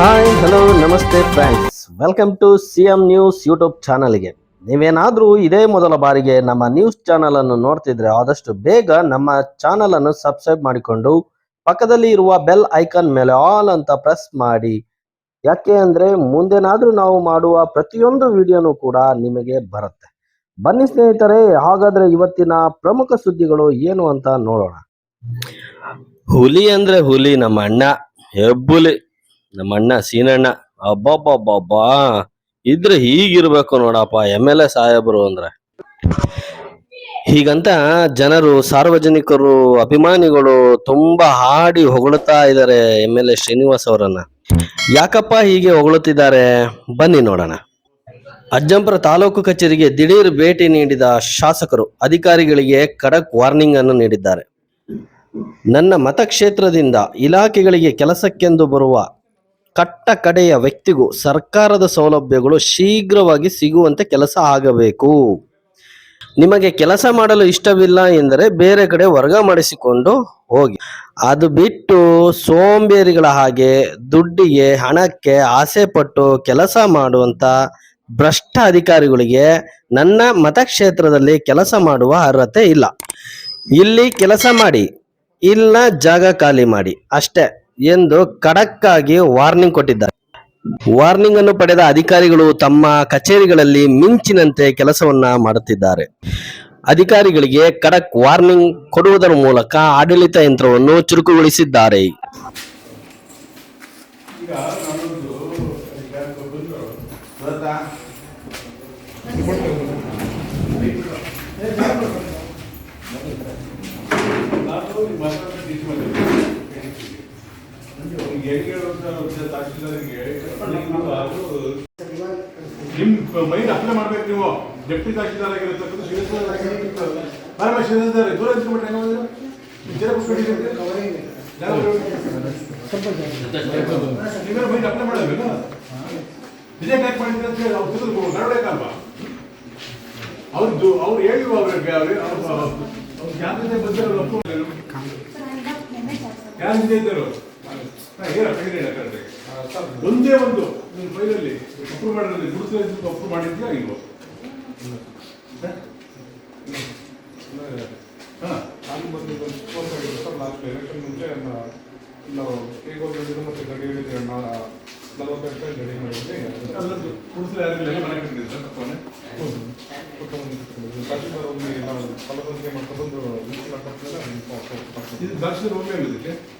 Hi hello ನಮಸ್ತೆ friends welcome to C M news YouTube ಚಾನಲ್ಗೆ ನೀವೇನಾದರೂ ಇದೇ ಮೊದಲ ಬಾರಿಗೆ ನಮ್ಮ ನ್ಯೂಸ್ ಚಾನಲ್ ಅನ್ನು ನೋಡ್ತಿದ್ರೆ ಆದಷ್ಟು ಬೇಗ ನಮ್ಮ ಚಾನಲ್ ಅನ್ನು ಸಬ್ಸ್ಕ್ರೈಬ್ ಮಾಡಿಕೊಂಡು ಪಕ್ಕದಲ್ಲಿ ಇರುವ ಬೆಲ್ ಐಕಾನ್ ಮೇಲೆ ಆಲ್ ಅಂತ ಪ್ರೆಸ್ ಮಾಡಿ. ಯಾಕೆ ಅಂದ್ರೆ ಮುಂದೇನಾದರೂ ನಾವು ಮಾಡುವ ಪ್ರತಿಯೊಂದು ವಿಡಿಯೋನು ಕೂಡ ನಿಮಗೆ ಬರುತ್ತೆ. ಬನ್ನಿ ಸ್ನೇಹಿತರೆ, ಹಾಗಾದ್ರೆ ಇವತ್ತಿನ ಪ್ರಮುಖ ಸುದ್ದಿಗಳು ಏನು ಅಂತ ನೋಡೋಣ. ಹುಲಿ ಅಂದ್ರೆ ಹುಲಿ, ನಮ್ಮ ಅಣ್ಣ ಹೆಬ್ಬುಲಿ. ನಮ್ಮ ಅಣ್ಣ ಸೀನಣ್ಣ, ಅಬ್ಬಬ್ಬಬ್ಬಬ್ಬಾ. ಇದ್ರೆ ಹೀಗಿರ್ಬೇಕು ನೋಡಪ್ಪ, ಎಂ ಎಲ್ ಎ ಸಾಹೇಬರು ಅಂದ್ರೆ. ಹೀಗಂತ ಜನರು, ಸಾರ್ವಜನಿಕರು, ಅಭಿಮಾನಿಗಳು ತುಂಬಾ ಹಾಡಿ ಹೊಗಳುತ್ತಾ ಇದ್ದಾರೆ ಎಂ ಎಲ್ ಎ ಶ್ರೀನಿವಾಸ್ ಅವರನ್ನ. ಯಾಕಪ್ಪ ಹೀಗೆ ಹೊಗಳುತ್ತಿದ್ದಾರೆ? ಬನ್ನಿ ನೋಡೋಣ. ಅಜ್ಜಂಪುರ ತಾಲೂಕು ಕಚೇರಿಗೆ ದಿಢೀರ್ ಭೇಟಿ ನೀಡಿದ ಶಾಸಕರು, ಅಧಿಕಾರಿಗಳಿಗೆ ಖಡಕ್ ವಾರ್ನಿಂಗ್ ಅನ್ನು ನೀಡಿದ್ದಾರೆ. ನನ್ನ ಮತಕ್ಷೇತ್ರದಿಂದ ಇಲಾಖೆಗಳಿಗೆ ಕೆಲಸಕ್ಕೆಂದು ಬರುವ ಕಟ್ಟ ಕಡೆಯ ವ್ಯಕ್ತಿಗೂ ಸರ್ಕಾರದ ಸೌಲಭ್ಯಗಳು ಶೀಘ್ರವಾಗಿ ಸಿಗುವಂತೆ ಕೆಲಸ ಆಗಬೇಕು. ನಿಮಗೆ ಕೆಲಸ ಮಾಡಲು ಇಷ್ಟವಿಲ್ಲ ಎಂದರೆ ಬೇರೆ ಕಡೆ ವರ್ಗ ಮಾಡಿಸಿಕೊಂಡು ಹೋಗಿ. ಅದು ಬಿಟ್ಟು ಸೋಂಬೇರಿಗಳ ಹಾಗೆ ದುಡ್ಡಿಗೆ ಹಣಕ್ಕೆ ಆಸೆ ಪಟ್ಟು ಕೆಲಸ ಮಾಡುವಂತ ಭ್ರಷ್ಟ ಅಧಿಕಾರಿಗಳಿಗೆ ನನ್ನ ಮತಕ್ಷೇತ್ರದಲ್ಲಿ ಕೆಲಸ ಮಾಡುವ ಅರ್ಹತೆ ಇಲ್ಲ. ಇಲ್ಲಿ ಕೆಲಸ ಮಾಡಿ ಇಲ್ಲ ಜಾಗ ಖಾಲಿ ಮಾಡಿ. ಅಷ್ಟೇ. ಎಂದು ಖಡಕ್ ಆಗಿ ವಾರ್ನಿಂಗ್ ಕೊಟ್ಟಿದ್ದಾರೆ. ವಾರ್ನಿಂಗ್ ಅನ್ನು ಪಡೆದ ಅಧಿಕಾರಿಗಳು ತಮ್ಮ ಕಚೇರಿಗಳಲ್ಲಿ ಮಿಂಚಿನಂತೆ ಕೆಲಸವನ್ನ ಮಾಡುತ್ತಿದ್ದಾರೆ. ಅಧಿಕಾರಿಗಳಿಗೆ ಖಡಕ್ ವಾರ್ನಿಂಗ್ ಕೊಡುವುದರ ಮೂಲಕ ಆಡಳಿತ ಯಂತ್ರವನ್ನು ಚುರುಕುಗೊಳಿಸಿದ್ದಾರೆ. ನಿಮ್ ಮೈಂಡ್ ಅಪ್ಲೈ ಮಾಡ್ಬೇಕು ನೀವು ಡೆಪ್ಟಿ ತಹಶೀಲ್ದಾರ್ ಆಗಿರತಕ್ಕಂಥ ಶ್ರೀನಿವಾಸ ದೂರ ನಿಂತ್ಕೊಂಡ್ಬಿಟ್ರೆ ಹೆಂಗ ಮೈಂಡ್ ಅಪ್ಲೈ ಮಾಡಬೇಕು ವಿಜಯ್ ಕೈ ಮಾಡಿದ್ರೆ ಅಂತ ಹೇಳಿ ಅವ್ರು ತಿಳಿದು ನಡಬೇಕಲ್ವಾ ಅವ್ರದ್ದು ಅವ್ರು ಹೇಳಿ ಅವ್ರಿಗೆ ಅವ್ರ ಯಾರಿಂದ ಬಂದಿರೋ ಯಾರಿಂದ ಇದ್ದರು ಏನ ಫೈಲ್ ಹೇಳ ಕರೆಕ್ಟಾಗಿ ಒಂದೇ ಒಂದು ನಿಮ್ಮ ಫೈಲಲ್ಲಿ ಅಪ್ರೂವ್ ಮಾಡಿದ್ರೆ ಗುರುತು ಅಪ್ರೂವ್ ಮಾಡಿದ್ಯಾ ಇಲ್ವೋ? ನಾನು ಬಂದು ಸರ್ ಲಾಸ್ಟ್ ಎಲೆಕ್ಷನ್ ಮುಂಚೆ ನಾವು ಹೋಗಿದ್ದು ಮತ್ತೆ ಗಡಿ ನಲವತ್ತು ಗಡಿ ಮನೆ ತಪ್ಪನೆ ತಹಶೀಲ್ದಾರ್ ಹೋಗಿ ನಾವು ಮಾಡ್ಕೊಂಡು ಇದು ದರ್ಶನ ಒಮ್ಮೆ ಇದಕ್ಕೆ ಇದು ಇದಕ್ಕೆ? ಈಗ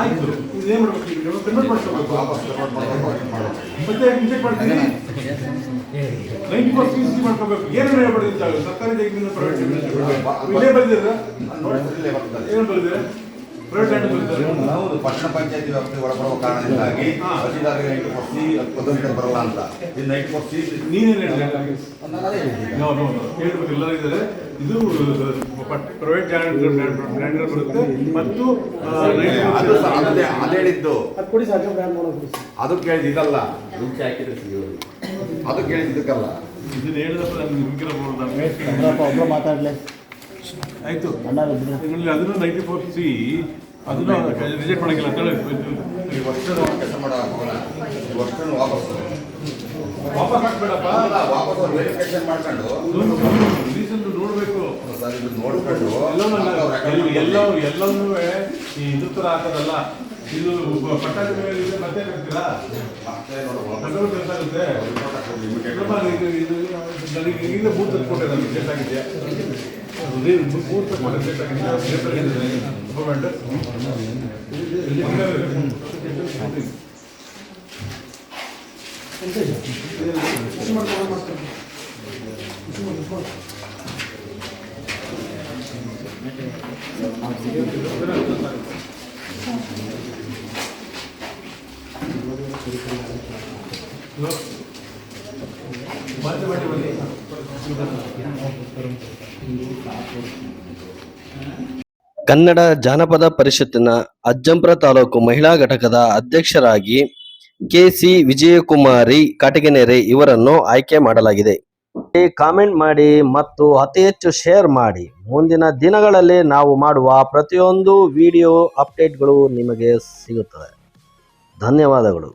ಆಯ್ತು ಏನು ಮಾಡ್ಬೇಕು, ಈಗ ನೀವು ಕನ್ವರ್ಟ್ ಮಾಡ್ಕೋಬೇಕು ಮತ್ತೆ ಇಂಜೆಕ್ಟ್ ಮಾಡ್ತೀನಿ. ನೈಂಟಿ ಪರ್ಸೆಂಟ್ ಮಾಡ್ಕೋಬೇಕು. ಏನು ಹೇಳ್ಬಾರ್ದು ಸರ್ಕಾರಿ ಜಾಗದಿಂದ ಪ್ರೈವೇಟ್ ಏನು ಲ್ಯಾಂಡ್ ಬಂದಿದ್ದಾರೆ ಹೌದು ಪಟ್ಟಣ ಪಂಚಾಯತಿ ವ್ಯಾಪ್ತಿ ಒಳಬರುವ ಕಾರಣದಿಂದಾಗಿ ಹಾ. ಅರ್ಜಿದಾರರಿಗೆ ನೈಟ್ ಕೊಡ್ಸಿ ಪದವಿ ಬರಲ್ಲ ಅಂತ. ಇದು ನೈಟ್ ಕೊಡ್ಸಿ ನೀನೇನು ಹೇಳಿದೆ ನಾನು ಅದೇ ಹೇಳ್ತೀನಿ. ನೋ ನೋ ನೋ ಹೇಳ್ಬೇಕು ಎಲ್ಲರೂ ಇದ್ದಾರೆ. ಇದು ಪ್ರೈವೇಟ್ ಲ್ಯಾಂಡ್ ಬರುತ್ತೆ. ಮತ್ತು ಅದು ಸಹ ಅದೇ ಹೇಳಿದ್ದು. ಕೊಡಿ ಸರ್ ಬ್ರ್ಯಾಂಡ್ ಮಾಡೋದು ಅದು ಕೇಳಿದ ಇದಲ್ಲ. ಅದು ಕೇಳಿದ್ದಕ್ಕಲ್ಲ ಇದನ್ನ ಹೇಳಿದ್ರೆ ನಾನು ಮುಗಿರಬಹುದು ಮಾತಾಡ್ಲಿ. ಆಯ್ತು. ಅದನ್ನು ನೈಂಟಿ ಫೋರ್ ಸಿ ಅದನ್ನು ರಿಜೆಕ್ಟ್ ಮಾಡಂಗಿಲ್ಲ ಅಂತ ಹೇಳಿ ಈ ವರ್ಷ ಕೆಲಸ ಮಾಡೋ ಹೋಗಲ್ಲ ಈ ವರ್ಷ ವಾಪಸ್ ವಾಪಸ್ ಹಾಕ್ಬೇಡಪ್ಪ. ವಾಪಸ್ ವೆರಿಫಿಕೇಶನ್ ಮಾಡ್ಕೊಂಡು. ರೀಸನ್ ನೋಡಬೇಕು. ಸರ್ ಇದು ನೋಡ್ಕೊಂಡು. ಎಲ್ಲವೂ ಎಲ್ಲವೂ ಎಲ್ಲವೂ ಈ ಇದು ಥರ ಹಾಕೋದಲ್ಲ. ಇದು ಪಟ್ಟಾದ ಮೇಲೆ ಮತ್ತೆ ಹಾಕ್ತೀರಾ immediate. ಏನಪ್ಪ ಇದು ಇದು ನನಗೆ ಈಗ ಬೂತ್ ಕೊಟ್ಟೆ ನನಗೆ ಆಗಿದೆ ಬೂತ್ ಕೊಟ್ಟೆ ಡೇಟ್ ಆಗಿದೆ ಗೌರ್ಮೆಂಟ್ ಕನ್ನಡ ಜಾನಪದ ಪರಿಷತ್ತಿನ ಅಜ್ಜಂಪುರ ತಾಲೂಕು ಮಹಿಳಾ ಘಟಕದ ಅಧ್ಯಕ್ಷರಾಗಿ ಕೆಸಿ ವಿಜಯಕುಮಾರಿ ಕಾಟಗೆನೆರೆ ಇವರನ್ನು ಆಯ್ಕೆ ಮಾಡಲಾಗಿದೆ. ಕಾಮೆಂಟ್ ಮಾಡಿ ಮತ್ತು ಅತಿ ಹೆಚ್ಚು ಶೇರ್ ಮಾಡಿ. ಮುಂದಿನ ದಿನಗಳಲ್ಲಿ ನಾವು ಮಾಡುವ ಪ್ರತಿಯೊಂದು ವಿಡಿಯೋ ಅಪ್ಡೇಟ್ಗಳು ನಿಮಗೆ ಸಿಗುತ್ತದೆ ಧನ್ಯವಾದಗಳು.